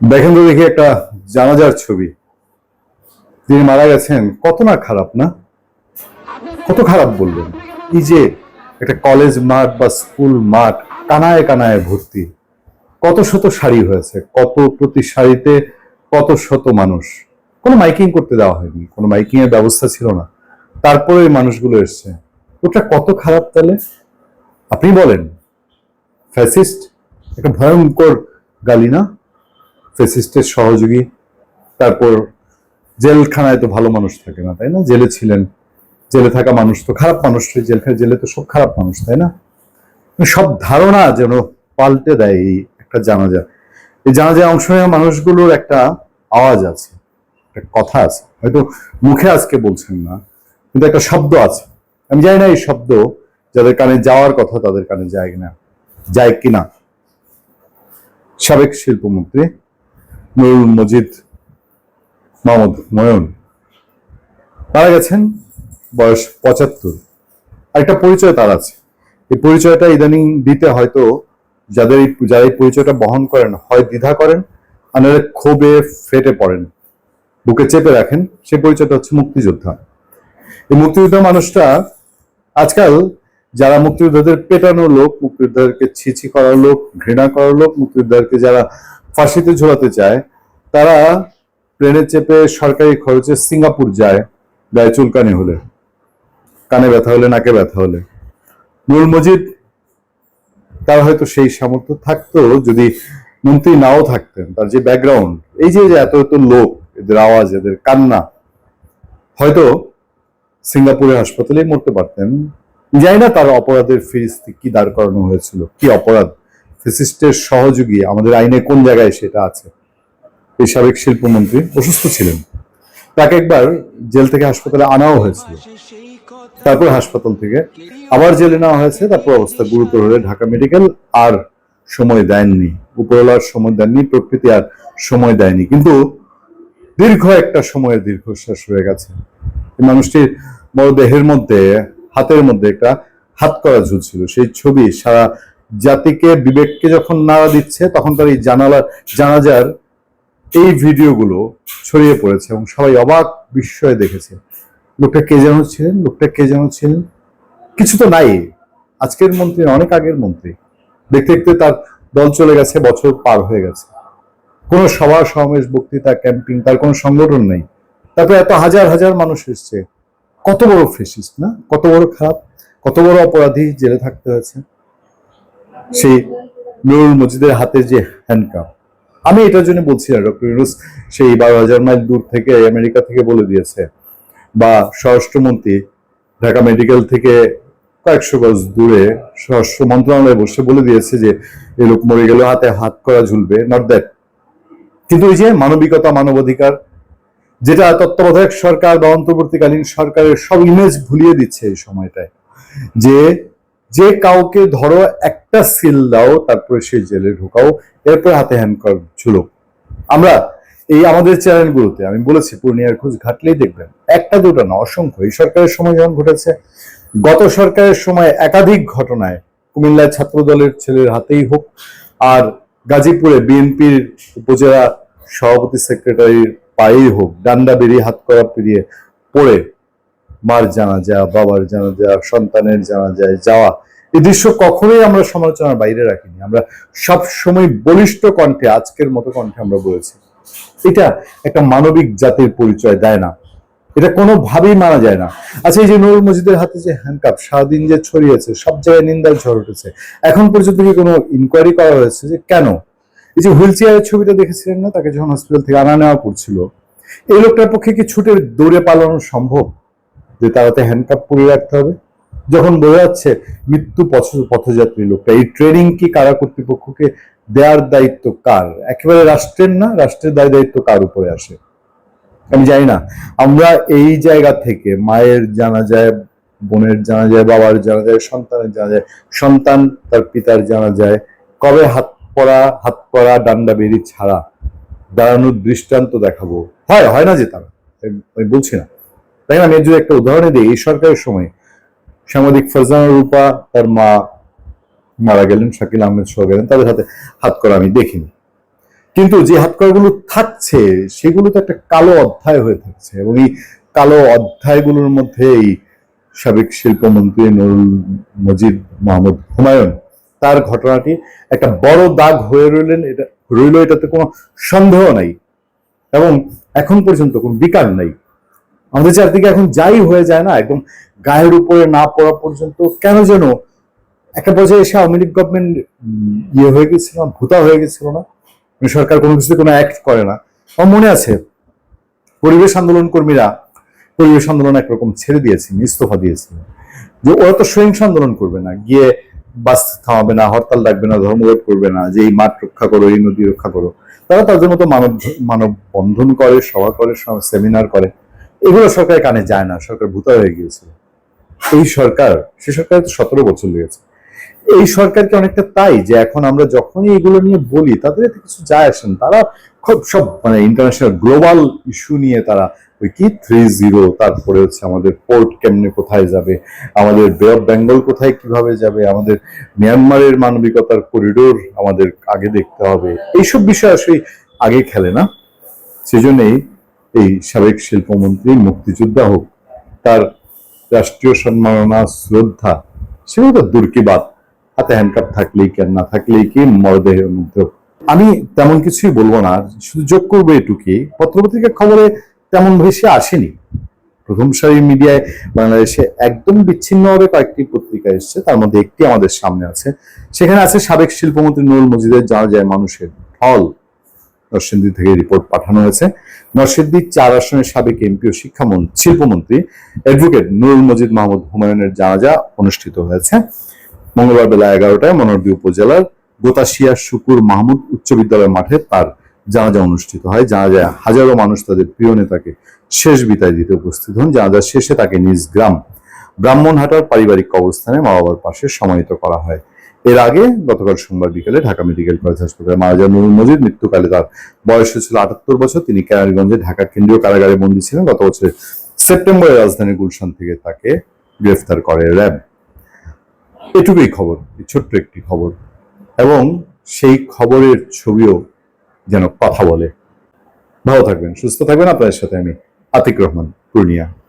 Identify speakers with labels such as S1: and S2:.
S1: দেখেন তো দেখি একটা জানাজার ছবি। তিনি মারা গেছেন, কত না খারাপ না? কত খারাপ বলবেন এই যে একটা কলেজ মাঠ বা স্কুল মাঠ, কানায় কানায় ভর্তি। কত শত শাড়ি হয়েছে, কত প্রতি শাড়িতে কত শত মানুষ। কোনো মাইকিং করতে দেওয়া হয়নি, কোনো মাইকিং এর ব্যবস্থা ছিল না। তারপরে এই মানুষগুলো এসছে। ওটা কত খারাপ তাহলে? আপনি বলেন। ফ্যাসিস্ট? একটা ভয়ঙ্কর গালি না? ফেসিস্টের সহযোগী। তারপর জেলখানায় তো ভালো মানুষ থাকে না, তাই না? জেলে ছিলেন। জেলে থাকা মানুষ তো খারাপ মানুষ জেলখানে জেলে তো সব খারাপ মানুষ, তাই না? সব ধারণা যেন পাল্টে দেয় এই একটা জানাজা। এই জানাজায় অংশ নেওয়া মানুষগুলোর একটা আওয়াজ আছে, একটা কথা আছে। হয়তো মুখে আজকে বলছেন না, কিন্তু একটা শব্দ আছে। আমি জানি না এই শব্দ যাদের কানে যাওয়ার কথা তাদের কানে যায় না যায় কিনা। সাবেক শিল্পমন্ত্রী নুরুল মজিদ, মোহাম্মদ নয়ন মারা গেছেন বয়স পঁচাত্তর। একটা পরিচয় তার আছে। এই পরিচয়টা ইদানিং দিতে হয়তো যাদের যারা এই পরিচয়টা বহন করেন, হয় দ্বিধা করেন ক্ষোভে ফেটে পড়েন, বুকে চেপে রাখেন। সেই পরিচয়টা হচ্ছে মুক্তিযোদ্ধা। এই মুক্তিযোদ্ধা মানুষটা আজকাল যারা মুক্তিযোদ্ধাদের পেটানো লোক, মুক্তিযোদ্ধাদেরকে ছিছি করার লোক, ঘৃণা করার লোক, মুক্তিযোদ্ধাদেরকে যারা ফাঁসিতে ঝোলাতে চায়, তারা প্লেনে চেপে সরকারি খরচে সিঙ্গাপুর যায়, গায়ে চুলকানি হলে। কানে ব্যথা হলে, নাকে ব্যথা হলে। নুরুল মজিদ, তার হয়তো সেই সামর্থ্য থাকতো যদি মন্ত্রী নাও থাকতেন, তার যে ব্যাকগ্রাউন্ড এই যে এত এত লোক, এদের আওয়াজ, এদের কান্না, হয়তো সিঙ্গাপুরের হাসপাতালেই মরতে পারতেন। জানি না তার অপরাধের ফিরিস্তি কি দাঁড় করানো হয়েছিল, কি অপরাধ। ফিসিস্টের সহযোগী আমাদের আইনে কোন জায়গায় সেটা আছে? এই সাবেক শিল্পমন্ত্রী অসুস্থ ছিলেন। তাকে একবার জেল থেকে হাসপাতালে আনাও হয়েছিল। তারপর হাসপাতাল থেকে আবার জেলে নেওয়া হয়েছে। তারপর অবস্থা গুরুতর হলে ঢাকা মেডিকেল আর সময় দেননি। উপরওয়ালার সময় দেননি, প্রকৃতি আর সময় দেয়নি। কিন্তু দীর্ঘ একটা সময়ের দীর্ঘশ্বাস হয়ে গেছে। মানুষটির বড় দেহের মধ্যে, হাতের মধ্যে একটা হাত করা ঝুলছিল। সেই ছবি সারা জাতিকে, বিবেককে যখন নাড়া দিচ্ছে তখন তার এই জানালা, জানাজার এই ভিডিওগুলো ছড়িয়ে পড়েছে এবং সবাই অবাক বিস্ময়ে দেখেছে। লোকটা কে যেন ছিলেন? লোকটা কে যেন ছিলেন? কিছু তো নাই। আজকের মন্ত্রী, অনেক আগের মন্ত্রী। দেখতে দেখতে তার দল চলে গেছে, বছর পার হয়ে গেছে। কোনো সভা, সমাবেশ, বক্তৃতা, ক্যাম্পিং, তার কোনো সংগঠন নেই। তারপরে এত হাজার হাজার মানুষ এসছে। কত বড় ফেসিস না? কত বড় খারাপ, কত বড় অপরাধী জেলে থাকতে হয়েছে। সেই নুরুল মজিদের হাতে যে হ্যান্ডকাপ আমি এটার জন্য বলছি না, ডক্টর ইউনুস, সেই বারো হাজার মাইল দূর থেকে আমেরিকা থেকে বলে দিয়েছে। বা স্বরাষ্ট্রমন্ত্রী ঢাকা মেডিকেল থেকে কয়েকশো গজ দূরে স্বরাষ্ট্র মন্ত্রণালয়ে বসে বলে দিয়েছে যে এই লোক মরে গেলে হাতে হাত করা ঝুলবে নট দ্যাট কিন্তু ওই যে মানবিকতা, মানবাধিকার, যেটা তত্ত্বাবধায়ক সরকার বা অন্তর্বর্তীকালীন সরকারের সব ইমেজ ভুলিয়ে দিচ্ছে এই সময়টায়, যে যে কাউকে ধরো একটা সিল দাও, তারপরে সেই জেলে ঢোকাও, এরপর হাতে হ্যান্ড কর ঝুলো। আমরা এই আমাদের চ্যানেলগুলোতে আমি বলেছি, পূর্ণিয়ার খোঁজ ঘাটলেই দেখবেন, একটা দুটো না, অসংখ্য। এই সরকারের সময় যেমন ঘটেছে, গত সরকারের সময় একাধিক ঘটনায় কুমিল্লায় ছাত্র দলের ছেলের হাতেই হোক, আর গাজীপুরে বিএনপির উপজেলা সভাপতি সেক্রেটারির পায়েই হোক, ডান্ডা বেরিয়ে হাত করা পেরিয়ে পড়ে মার জানা যায়, বাবার জানা যায়, সন্তানের জানা যায়, যাওয়া। এই দৃশ্য কখনোই আমরা সমালোচনার বাইরে রাখিনি। আমরা সব সময় বলিষ্ঠ কণ্ঠে, আজকের মতো কণ্ঠে আমরা বলেছি। এটা একটা মানবিক জাতির পরিচয় দেয় না। এটা কোনোভাবেই মানা যায় না। আচ্ছা এই যে নুরুল মজিদের হাতে যে হ্যান্ডকাপ সারাদিন যে ছড়িয়েছে, সব জায়গায় নিন্দার ঝড় উঠেছে। এখন পর্যন্ত কি কোনো ইনকোয়ারি করা হয়েছে যে কেন? এই যে হুইল চেয়ারের ছবিটা দেখেছিলেন না? তাকে যখন হসপিটাল থেকে আনা নেওয়া করছিল। এই লোকটার পক্ষে কি ছুটে দৌড়ে পালানো সম্ভব? যে তারাতে হ্যান্ডকাপ পরিয়ে রাখতে হবে। যখন বোঝা যাচ্ছে মৃত্যু পথ, পথযাত্রী লোকটা, এই ট্রেনিং কি কারা কর্তৃপক্ষকে দেওয়ার দায়িত্ব কার? একেবারে রাষ্ট্রের না? রাষ্ট্রের দায় দায়িত্ব কার উপরে আসে? আমি জানি না। আমরা এই জায়গা থেকে, মায়ের জানা যায়, বোনের জানা যায়, বাবার জানা যায়, সন্তানের জানা যায়, সন্তান তার পিতার জানা যায়, কবে হাত পড়া হাত পড়া, ডান্ডা বেরি ছাড়া দাঁড়ানোর দৃষ্টান্ত দেখাবো? হয় হয় না যে তারা? আমি বলছি না। তাই না? আমি যদি একটা উদাহরণ দিই, এই সরকারের সময় সাংবাদিক ফারজানা রূপা, তার মা মারা গেলেন, শাকিল আহমেদ সহ গেলেন, তাদের হাতে হাত করা আমি দেখিনি। কিন্তু যে হাতকড়াগুলো থাকছে, সেগুলো তো একটা কালো অধ্যায় হয়ে থাকছে এবং এই কালো অধ্যায়গুলোর মধ্যে এই সাবেক শিল্পমন্ত্রী নুরুল মজিদ মোহাম্মদ হুমায়ুন, তার ঘটনাটি একটা বড় দাগ হয়ে রইলেন, এটা রইল এটাতে কোনো সন্দেহ নাই এবং এখন পর্যন্ত কোনো বিকার নাই। আমাদের চারদিকে এখন যাই হয়ে যায় না, একদম গায়ের উপরে না পড়া পর্যন্ত, কেন যেন একটা পর্যায়ে এসে আওয়ামী লীগ গভর্নমেন্ট ইয়ে হয়ে গেছিল না, ভূতা হয়ে গেছিল না মানে সরকার কোনো কিছুতে কোনো অ্যাক্ট করে না। আমার মনে আছে, পরিবেশ আন্দোলন কর্মীরা পরিবেশ আন্দোলন একরকম ছেড়ে দিয়েছেন ইস্তফা দিয়েছিল যে ওরা তো সহিংস আন্দোলন করবে না, গিয়ে বাস থামাবে না, হরতাল ডাকবে না ধর্মঘট করবে না, যে এই মাঠ রক্ষা করো, এই নদী রক্ষা করো। তারা তাদের মতো মানব মানব বন্ধন করে, সভা করে সেমিনার করে। এগুলো সরকারের কানে যায় না, সরকার ভূতা হয়ে গিয়েছিল। এই সরকার, সে সরকার সতেরো বছর লেগেছে। এই সরকারকে অনেকটা তাই যে এখন আমরা যখনই এগুলো নিয়ে বলি, তাদের কিছু যায় আসেন তারা খুব সব মানে ইন্টারন্যাশনাল গ্লোবাল ইস্যু নিয়ে তারা ওই কি থ্রি জিরো তারপরে হচ্ছে আমাদের পোর্ট কেমনে কোথায় যাবে, আমাদের বে অফ বেঙ্গল কোথায় কীভাবে যাবে, আমাদের মিয়ানমারের মানবিকতার করিডোর আমাদের আগে দেখতে হবে। এইসব বিষয় আসলে আগে খেলে না। সেজন্যই এই সাবেক শিল্পমন্ত্রী, মুক্তিযোদ্ধা হোক, তার রাষ্ট্রীয় সম্মাননা, শ্রদ্ধা সেগুলো তো দূর কি বাত হাতে হ্যান্ডকাপ থাকলেই কেন না থাকলেই কি মরদেহের মধ্যে আমি তেমন কিছুই বলব না, শুধু যোগ করব এটুকুই। পত্রপত্রিকার খবরে তেমন বেশি আসেনি। প্রথম সারি মিডিয়ায় বাংলাদেশে একদম বিচ্ছিন্নভাবে কয়েকটি পত্রিকা এসছে, তার মধ্যে একটি আমাদের সামনে আছে। সেখানে আছে সাবেক শিল্পমন্ত্রী নুরুল মজিদের জানা যায় মানুষের ঢল। নরসিংদী থেকে রিপোর্ট পাঠানো হয়েছে। নরসিংদীর চার আসনের সাবেক এমপি ও শিক্ষামন্ত্রী শিল্পমন্ত্রী অ্যাডভোকেট নুরুল মজিদ মাহমুদ হুমায়ুনের জানাজা অনুষ্ঠিত হয়েছে। মঙ্গলবার বেলা এগারোটায় মনোরদী উপজেলার গোতাশিয়া শুকুর মাহমুদ উচ্চ বিদ্যালয় মাঠে তার জানাজা অনুষ্ঠিত হয়। জানাজায় হাজারো মানুষ তাদের প্রিয় নেতাকে শেষ বিদায় দিতে উপস্থিত হন। জানাজা শেষে তাকে নিজ গ্রাম, ব্রাহ্মণহাটার পারিবারিক কবরস্থানে মা বাবার পাশে সমাহিত করা হয়। এর আগে গতকাল সোমবার বিকেলে ঢাকা মেডিকেল কলেজ হাসপাতালে মারা যান নুরুল মজিদ, মৃত্যুকালে তার বয়স ছিল আটাত্তর বছর। তিনি কেরানীগঞ্জে ঢাকা কেন্দ্রীয় কারাগারে বন্দী ছিলেন। গত বছরের সেপ্টেম্বরে রাজধানীর গুলশান থেকে তাকে গ্রেফতার করে র্যাব। এটুকুই খবর ছোট্ট একটি খবর। এবং সেই খবরের ছবিও যেন কথা বলে। ভালো থাকবেন, সুস্থ থাকবেন। আপনাদের সাথে আমি আতিক রহমান, পূর্ণিয়া।